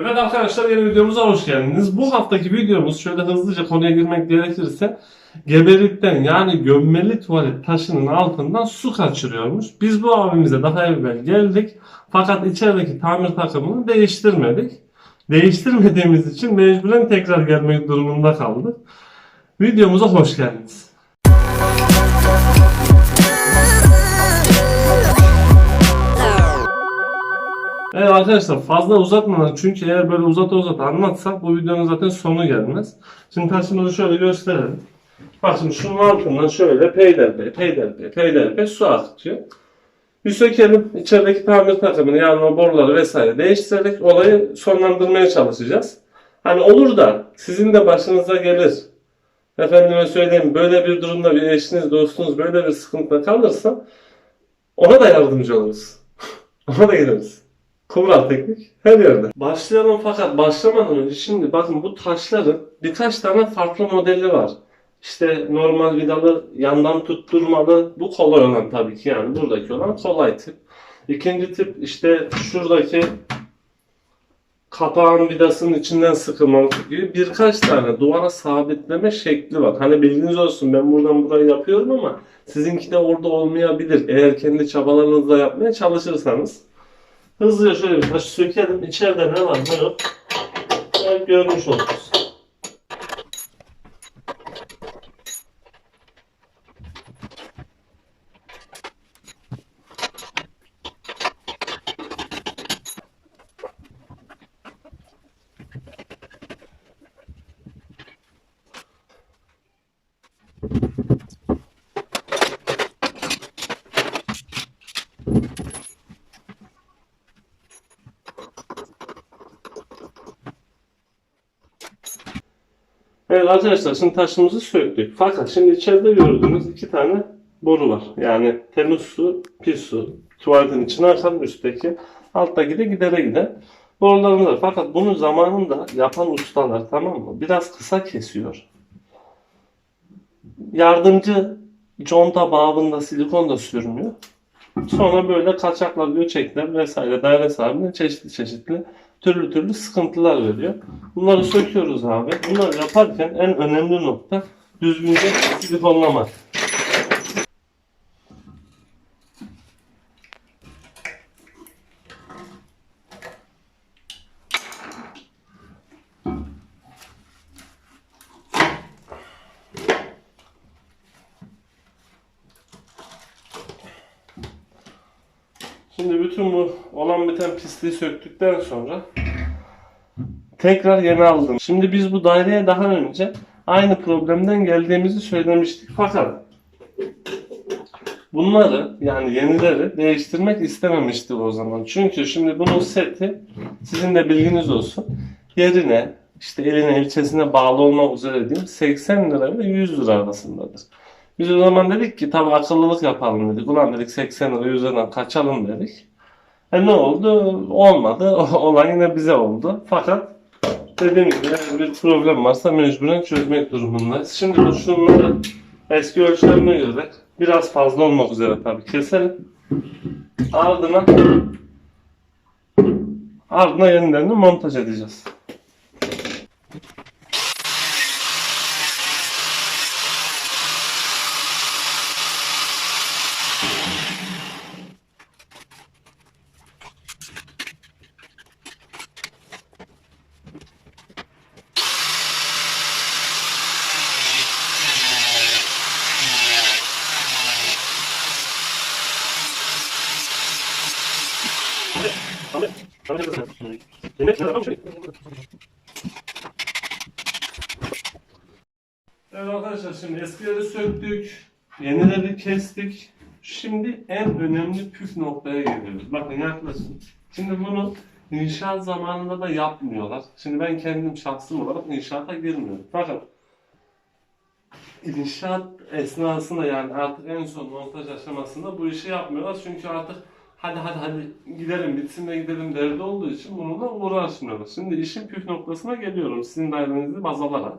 Evet arkadaşlar yeni videomuza hoş geldiniz. Bu haftaki videomuz şöyle hızlıca konuya girmek gerekirse gebelikten yani gömmeli tuvalet taşının altından su kaçırıyormuş. Biz bu abimize daha evvel geldik fakat içerideki tamir takımını değiştirmedik. Değiştirmediğimiz için mecburen tekrar gelmek durumunda kaldık. Videomuza hoş geldiniz. Arkadaşlar fazla uzatmadan çünkü eğer böyle uzata uzata anlatsak bu videonun zaten sonu gelmez. Şimdi taşımızı şöyle gösterelim. Bak şimdi şunun altından şöyle peyderpey, peyderpey, peyderpey su akıtıyor. Bir sökelim. içerideki tamir takımını yani o boruları vesaire değiştirerek olayı sonlandırmaya çalışacağız. Hani olur da sizin de başınıza gelir. Efendime söyleyeyim böyle bir durumda bir eşiniz, dostunuz böyle bir sıkıntıda kalırsa ona da yardımcı oluruz. ona da gideriz. Kumral teknik her yerde. Başlayalım fakat başlamadan önce şimdi bakın bu taşların birkaç tane farklı modeli var. İşte normal vidalı yandan tutturmalı. Bu kolay olan tabii ki yani buradaki olan kolay tip. İkinci tip işte şuradaki kapağın vidasının içinden sıkılmalı gibi birkaç tane duvara sabitleme şekli var. Hani bilginiz olsun ben buradan burayı yapıyorum ama sizinki de orada olmayabilir. Eğer kendi çabalarınızla yapmaya çalışırsanız. Hızlıca şöyle bir taş sökelim. İçeride ne var ne yok. Hep görmüş oluruz. Evet arkadaşlar şimdi taşımızı söktük. Fakat şimdi içeride gördüğünüz iki tane boru var. Yani temiz su, pis su. Tuvaletin içine akan üstteki. Alttaki de gidere gider. Borularımız var. Fakat bunu zamanında yapan ustalar tamam mı? Biraz kısa kesiyor. Yardımcı conta bağında silikon da sürmüyor. Sonra böyle kaçaklar, göçekler vesaire daire sahibine çeşitli çeşitli türlü türlü sıkıntılar veriyor. Bunları söküyoruz abi. Bunları yaparken en önemli nokta düzgünce silikonlamak. Şimdi bütün bu olan biten pisliği söktükten sonra tekrar yeni aldım. Şimdi biz bu daireye daha önce aynı problemden geldiğimizi söylemiştik. Fakat bunları yani yenileri değiştirmek istememiştik o zaman. Çünkü şimdi bunun seti sizin de bilginiz olsun yerine işte eline ilçesine bağlı olmak üzere diyeyim 80 lira ve 100 lira arasındadır. Biz o zaman dedik ki tabi akıllılık yapalım dedik. Ulan dedik 80 lira üzerinden kaçalım dedik. E ne oldu? Olmadı. Olan yine bize oldu. Fakat dediğim gibi bir problem varsa mecburen çözmek durumundayız. Şimdi bu şunları eski ölçülerine göre biraz fazla olmak üzere tabii keselim. Ardına ardına yenilerini montaj edeceğiz. Evet arkadaşlar şimdi eskileri söktük, yenileri kestik. Şimdi en önemli püf noktaya geliyoruz. Bakın yaklaşın. Şimdi bunu inşaat zamanında da yapmıyorlar. Şimdi ben kendim şahsım olarak inşaata girmiyorum. Fakat inşaat esnasında yani artık en son montaj aşamasında bu işi yapmıyorlar. Çünkü artık hadi hadi hadi gidelim bitsin de gidelim derdi olduğu için bununla uğraşmıyorlar. Şimdi işin püf noktasına geliyorum sizin dairenizi baz alarak.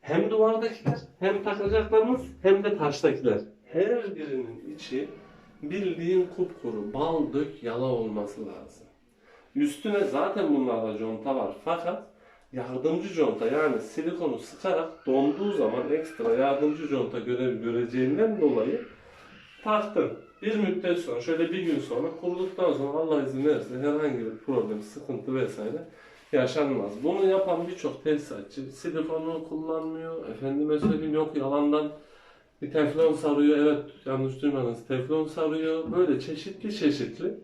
Hem duvardakiler hem takacaklarımız hem de taştakiler. Her birinin içi bildiğin kupkuru, bal dök yala olması lazım. Üstüne zaten bunlarda conta var. Fakat yardımcı conta yani silikonu sıkarak donduğu zaman ekstra yardımcı conta görev göreceğinden dolayı taktım. Bir müddet sonra şöyle bir gün sonra kuruduktan sonra Allah izin verirse herhangi bir problem, sıkıntı vesaire yaşanmaz. Bunu yapan birçok tesisatçı silikonu kullanmıyor. Efendime söyleyeyim yok yalandan bir teflon sarıyor. Evet yanlış duymadınız teflon sarıyor. Böyle çeşitli çeşitli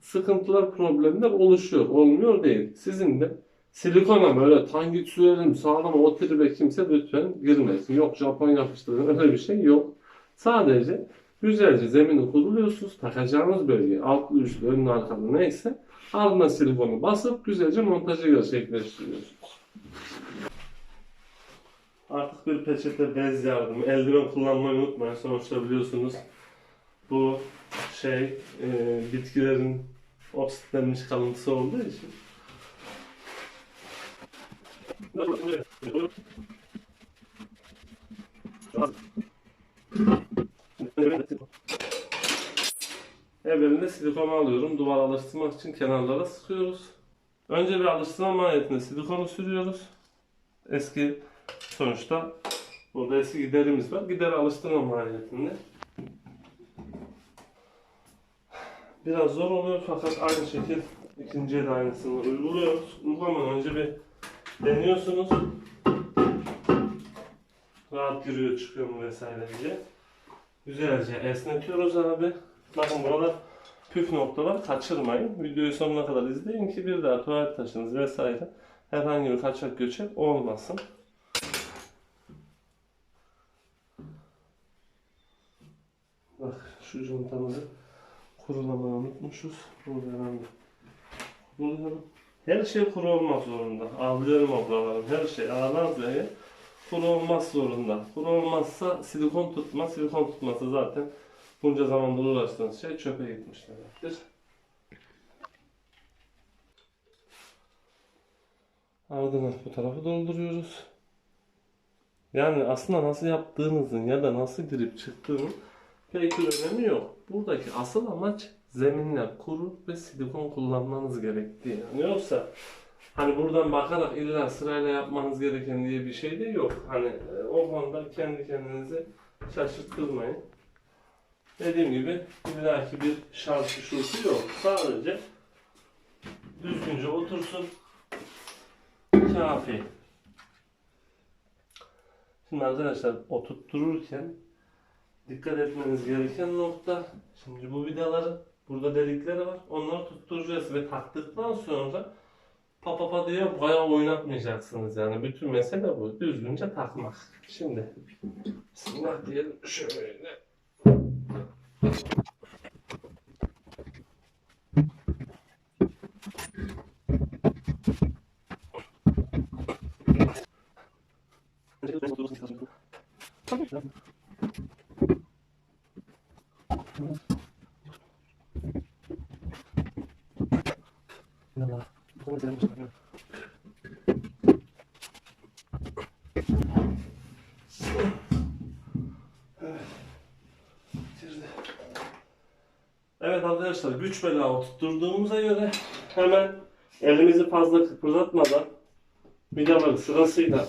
sıkıntılar, problemler oluşuyor. Olmuyor değil. Sizin de silikona böyle tangit sürelim sağlam o tribe kimse lütfen girmesin. Yok Japon yapıştırın öyle bir şey yok. Sadece güzelce zemini kuruluyorsunuz. Takacağınız bölge altlı üstlü önlü arkalı neyse ardından silikonu basıp güzelce montajı gerçekleştiriyorsunuz. Artık bir peçete bez yardımı, eldiven kullanmayı unutmayın. Sonuçta biliyorsunuz bu şey e, bitkilerin oksitlenmiş kalıntısı olduğu için. Evvelinde silikonu alıyorum. Duvar alıştırmak için kenarlara sıkıyoruz. Önce bir alıştırma maliyetinde silikonu sürüyoruz. Eski sonuçta burada eski giderimiz var. Gider alıştırma maliyetinde. Biraz zor oluyor fakat aynı şekil ikinciye de aynısını uyguluyoruz. Uygulamadan önce bir deniyorsunuz. Rahat giriyor çıkıyor mu vesaire diye. Güzelce esnetiyoruz abi. Bakın burada püf noktalar kaçırmayın. Videoyu sonuna kadar izleyin ki bir daha tuvalet taşınız vesaire herhangi bir kaçak göçek olmasın. Bak şu contamızı kurulamayı unutmuşuz. Burada hemen kurulayalım. Her şey kuru olmak zorunda. Avlıyorum ablalarım. Her şey A'dan Z'ye kuru olmak zorunda. Kuru olmazsa silikon tutmaz. Silikon tutmazsa zaten bunca zamandır uğraştığınız şey çöpe gitmiş demektir. Ardından bu tarafı dolduruyoruz. Yani aslında nasıl yaptığınızın ya da nasıl girip çıktığının pek bir önemi yok. Buradaki asıl amaç zeminler kuru ve silikon kullanmanız gerektiği. Yani yoksa hani buradan bakarak illa sırayla yapmanız gereken diye bir şey de yok. Hani e, o konuda kendi kendinizi şaşırtılmayın. Dediğim gibi illaki bir şarkı şurtu yok. Sadece düzgünce otursun. Kafi. Şimdi arkadaşlar oturttururken dikkat etmeniz gereken nokta şimdi bu vidaların burada delikleri var. Onları tutturacağız ve taktıktan sonra pa pa pa diye bayağı oynatmayacaksınız yani. Bütün mesele bu. Düzgünce takmak. Şimdi bismillah diyelim şöyle. 那么，我们这边就是。Evet arkadaşlar güç bela tutturduğumuza göre hemen elimizi fazla kıpırdatmadan vidaları sırasıyla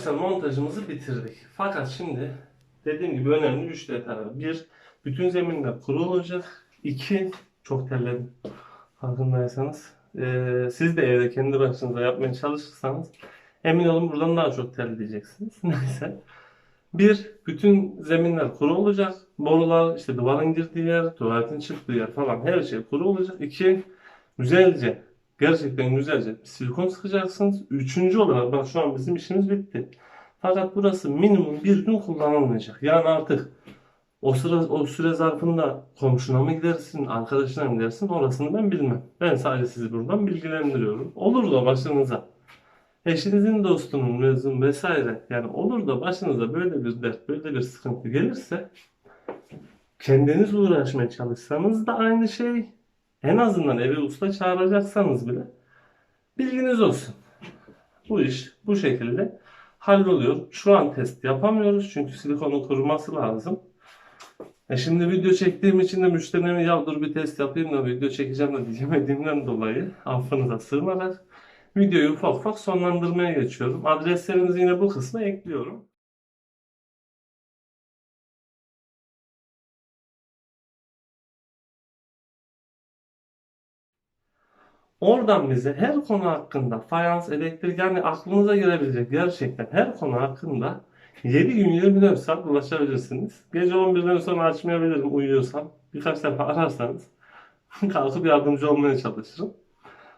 Arkadaşlar montajımızı bitirdik. Fakat şimdi dediğim gibi önemli 3 detay var. 1. Bütün zeminler kuru olacak. 2. Çok terledim. Farkındaysanız. Ee, siz de evde kendi başınıza yapmaya çalışırsanız emin olun buradan daha çok terleyeceksiniz. Neyse. Bir, bütün zeminler kuru olacak. Borular, işte duvarın girdiği yer, tuvaletin çıktığı yer falan her şey kuru olacak. İki, güzelce, gerçekten güzelce silikon sıkacaksınız. Üçüncü olarak, bak şu an bizim işimiz bitti. Fakat burası minimum bir gün kullanılmayacak. Yani artık o sıra o süre zarfında komşuna mı gidersin, arkadaşına mı gidersin orasını ben bilmem. Ben sadece sizi buradan bilgilendiriyorum. Olur da başınıza eşinizin dostunun mezun vesaire yani olur da başınıza böyle bir dert, böyle bir sıkıntı gelirse kendiniz uğraşmaya çalışsanız da aynı şey. En azından eve usta çağıracaksanız bile bilginiz olsun. Bu iş bu şekilde halloluyor. Şu an test yapamıyoruz çünkü silikonun kuruması lazım. E şimdi video çektiğim için de müşterime ya dur bir test yapayım da video çekeceğim de diyemediğimden dolayı affınıza sığınarak videoyu ufak ufak sonlandırmaya geçiyorum. Adreslerinizi yine bu kısma ekliyorum. Oradan bize her konu hakkında fayans, elektrik yani aklınıza gelebilecek gerçekten her konu hakkında 7 gün 24 saat ulaşabilirsiniz. Gece 11'den sonra açmayabilirim uyuyorsam. Birkaç defa ararsanız kalkıp yardımcı olmaya çalışırım.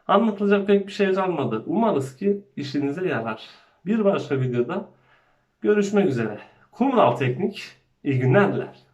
Anlatılacak pek bir şey kalmadı. Umarız ki işinize yarar. Bir başka videoda görüşmek üzere. Kumral Teknik iyi günler diler.